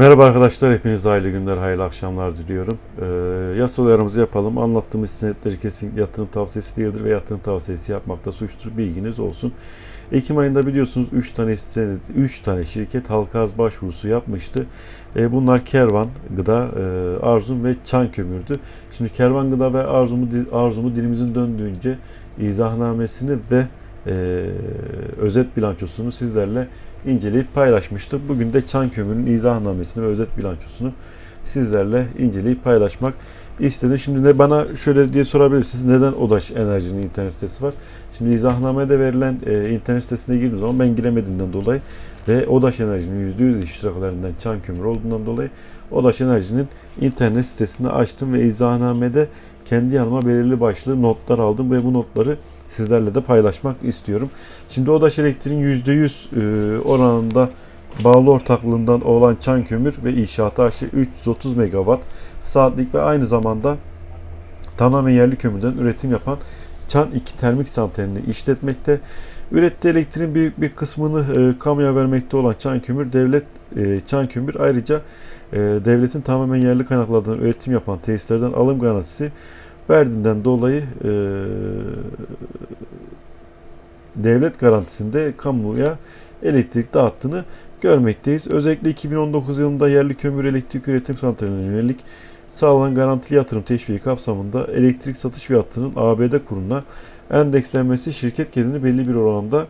Merhaba arkadaşlar, hepinize hayırlı günler, hayırlı akşamlar diliyorum. Ee, yasal uyarımızı yapalım. Anlattığımız senetleri kesinlikle yatırım tavsiyesi değildir ve yatırım tavsiyesi yapmakta suçtur. Bilginiz olsun. Ekim ayında biliyorsunuz 3 tane senet, 3 tane şirket halka arz başvurusu yapmıştı. Ee, bunlar Kervan Gıda, e, Arzum ve Çan Kömür'dü. Şimdi Kervan Gıda ve Arzum'u Arzum'u dilimizin döndüğünce izahnamesini ve e, özet bilançosunu sizlerle inceleyip paylaşmıştım. Bugün de Çan Kömür'ün izahnamesini ve özet bilançosunu sizlerle inceleyip paylaşmak istedim. Şimdi de bana şöyle diye sorabilirsiniz. Neden Odaş Enerji'nin internet sitesi var? Şimdi izahnamede verilen e, internet sitesine girdiğim zaman ben giremediğimden dolayı ve Odaş Enerji'nin %100 iştiraklarından Çan Kömür olduğundan dolayı Odaş Enerji'nin internet sitesini açtım ve izahnamede kendi yanıma belirli başlı notlar aldım ve bu notları sizlerle de paylaşmak istiyorum. Şimdi Odaş Elektrik'in %100 e, oranında bağlı ortaklığından olan Çan Kömür ve İnşaat AŞ 330 megawatt saatlik ve aynı zamanda tamamen yerli kömürden üretim yapan Çan 2 termik santralini işletmekte. Ürettiği elektriğin büyük bir kısmını e, kamuya vermekte olan Çan Kömür devlet e, Çan Kömür ayrıca e, devletin tamamen yerli kaynaklardan üretim yapan tesislerden alım garantisi verdiğinden dolayı e, devlet garantisinde kamuya elektrik dağıttığını görmekteyiz. Özellikle 2019 yılında yerli kömür elektrik üretim santraline yönelik sağlanan garantili yatırım teşviki kapsamında elektrik satış fiyatının ABD kuruna endekslenmesi şirket kendini belli bir oranda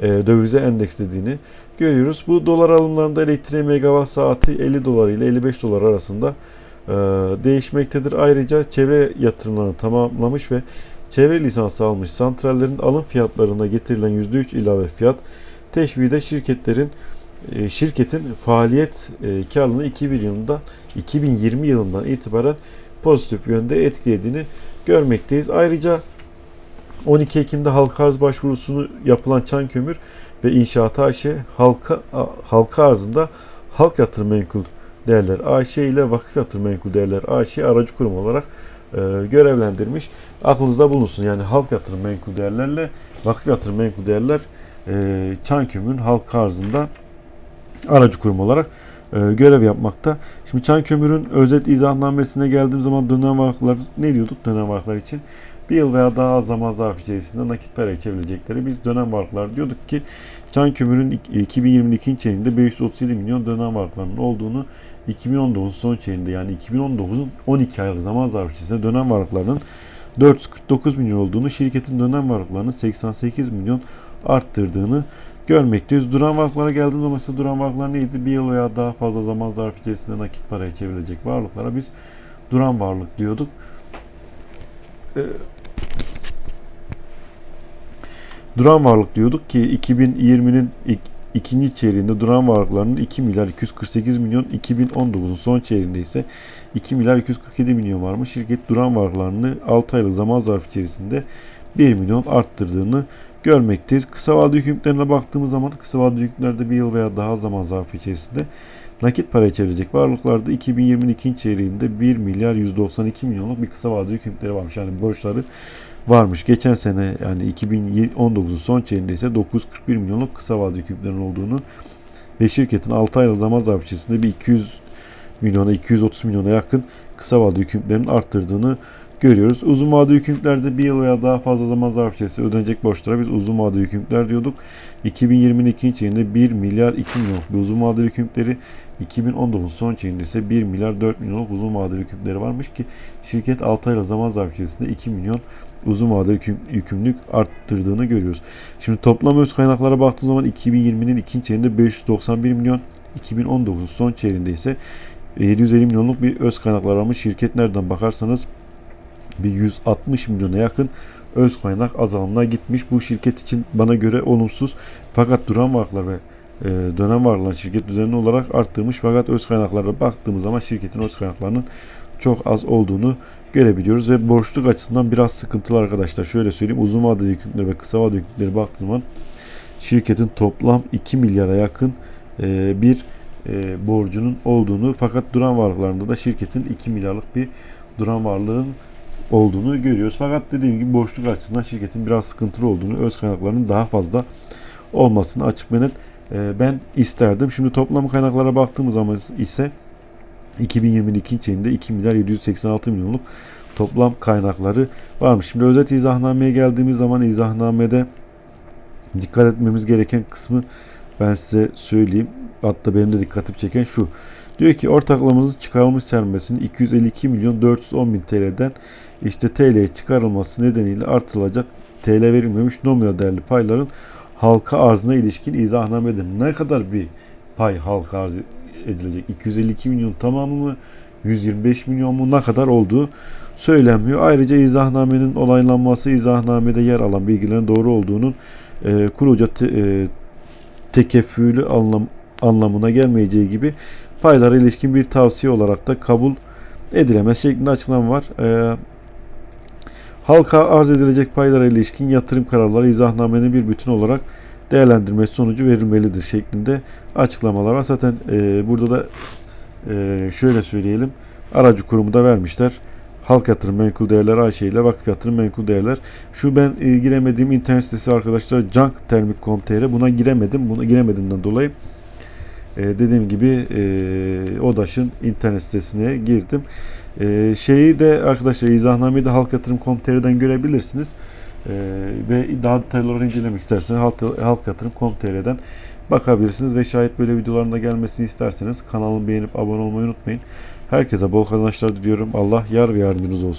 e, dövize endekslediğini görüyoruz. Bu dolar alımlarında elektriğe megawatt saati 50 dolar ile 55 dolar arasında değişmektedir. Ayrıca çevre yatırımlarını tamamlamış ve çevre lisansı almış santrallerin alım fiyatlarına getirilen %3 ilave fiyat teşviği şirketlerin e, şirketin faaliyet e, karlılığını 2000 yılında 2020 yılından itibaren pozitif yönde etkilediğini görmekteyiz. Ayrıca 12 Ekim'de halka arz başvurusunu yapılan Çan Kömür ve İnşaat AŞ halka halka arzında Halk Yatırım Menkul Değerler AŞ ile Vakıf Yatırım Menkul Değerler AŞ aracı kurum olarak e, görevlendirmiş. Aklınızda bulunsun. Yani Halk Yatırım Menkul Değerlerle Vakıf Yatırım Menkul Değerler e, Çan Kömür'ün halka arzında aracı kurum olarak e, görev yapmakta. Şimdi Çan Kömür'ün özet izahnamesine geldiğim zaman dönem varlıklar ne diyorduk dönem varlıklar için? Bir yıl veya daha az zaman zarfı içerisinde nakit para çevirecekleri biz dönem varlıklar diyorduk ki Çan Kömür'ün 2020'nin ikinci çeyreğinde 537 milyon dönem varlıklarının olduğunu 2019 son çeyreğinde yani 2019'un 12 aylık zaman zarfı içerisinde dönem varlıklarının 449 milyon olduğunu, şirketin dönem varlıklarının 88 milyon arttırdığını görmekteyiz. Duran varlıklara geldiğimiz zaman ise duran varlıklar neydi? Bir yıl veya daha fazla zaman zarfı içerisinde nakit paraya çevrilecek varlıklara biz duran varlık diyorduk. Ee, duran varlık diyorduk ki 2020'nin ikinci çeyreğinde duran varlıklarının 2 milyar 248 milyon 2019'un son çeyreğinde ise 2 milyar 247 milyon varmış. Şirket duran varlıklarını 6 aylık zaman zarfı içerisinde 1 milyon arttırdığını görmekteyiz. Kısa vadeli hükümlerine baktığımız zaman kısa vadeli hükümlerde bir yıl veya daha zaman zarfı içerisinde nakit para çevirecek varlıklarda 2020'nin ikinci çeyreğinde 1 milyar 192 milyonluk bir kısa vadeli hükümleri varmış. Yani borçları varmış. Geçen sene yani 2019'un son çeyreğinde ise 941 milyonluk kısa vadeli hükümlerin olduğunu ve şirketin 6 aylık zaman zarfı içerisinde bir 200 milyona 230 milyona yakın kısa vadeli hükümlerin arttırdığını görüyoruz. Uzun vadeli yükümlülerde bir yıl veya daha fazla zaman zarfı içerisinde ödenecek borçlara biz uzun vadeli yükümlüler diyorduk. 2020'nin ikinci çeyreğinde 1 milyar 2 milyon uzun vadeli yükümlüleri 2019 son çeyreğinde ise 1 milyar 4 milyonluk uzun vadeli yükümlüleri varmış ki şirket 6 aylık zaman zarfı içerisinde 2 milyon uzun vadeli yükümlülük arttırdığını görüyoruz. Şimdi toplam öz kaynaklara baktığımız zaman 2020'nin ikinci çeyreğinde 591 milyon 2019'un son çeyreğinde ise 750 milyonluk bir öz kaynaklar varmış. Şirket nereden bakarsanız bir 160 milyona yakın öz kaynak azalımına gitmiş. Bu şirket için bana göre olumsuz fakat duran varlıklar ve e, dönem varlıklar şirket düzenli olarak arttırmış fakat öz kaynaklara baktığımız zaman şirketin öz kaynaklarının çok az olduğunu görebiliyoruz ve borçluk açısından biraz sıkıntılı arkadaşlar. Şöyle söyleyeyim uzun vadeli yükümlülere ve kısa vadeli yükümlülere baktığımız zaman şirketin toplam 2 milyara yakın e, bir e, borcunun olduğunu fakat duran varlıklarında da şirketin 2 milyarlık bir duran varlığın olduğunu görüyoruz. Fakat dediğim gibi borçluk açısından şirketin biraz sıkıntılı olduğunu, öz kaynaklarının daha fazla olmasını açık ve net e, ben isterdim. Şimdi toplam kaynaklara baktığımız zaman ise 2020'nin ikinci ayında 2 milyar 786 milyonluk toplam kaynakları varmış. Şimdi özet izahnameye geldiğimiz zaman izahnamede dikkat etmemiz gereken kısmı ben size söyleyeyim. Hatta benim de dikkatimi çeken şu. Diyor ki ortaklığımızın çıkarılmış sermayesinin 252 milyon 410 bin TL'den işte TL'ye çıkarılması nedeniyle artırılacak TL verilmemiş nominal değerli payların halka arzına ilişkin izahnamede ne kadar bir pay halka arz edilecek? 252 milyon tamamı mı? 125 milyon mu? Ne kadar olduğu söylenmiyor. Ayrıca izahnamenin olaylanması izahnamede yer alan bilgilerin doğru olduğunun e, kuruca te, e, tekeffülü anlam, anlamına gelmeyeceği gibi paylara ilişkin bir tavsiye olarak da kabul edilemez şeklinde açıklama var. E, halka arz edilecek paylara ilişkin yatırım kararları izahnamenin bir bütün olarak değerlendirmesi sonucu verilmelidir şeklinde açıklamalar var. Zaten e, burada da e, şöyle söyleyelim. Aracı kurumu da vermişler. Halk Yatırım Menkul Değerler AŞ ile Vakıf Yatırım Menkul Değerler. Şu ben e, giremediğim internet sitesi arkadaşlar junktermik.com.tr buna giremedim. Buna giremediğimden dolayı e, dediğim gibi e, ODAŞ'ın internet sitesine girdim. E, şeyi de arkadaşlar izahnameyi de halkyatırım.com.tr'den görebilirsiniz. E, ve daha detaylı olarak incelemek isterseniz halk, halkyatırım.com.tr'den bakabilirsiniz ve şayet böyle videoların da gelmesini isterseniz kanalımı beğenip abone olmayı unutmayın. Herkese bol kazançlar diliyorum. Allah yar ve yardımcınız olsun.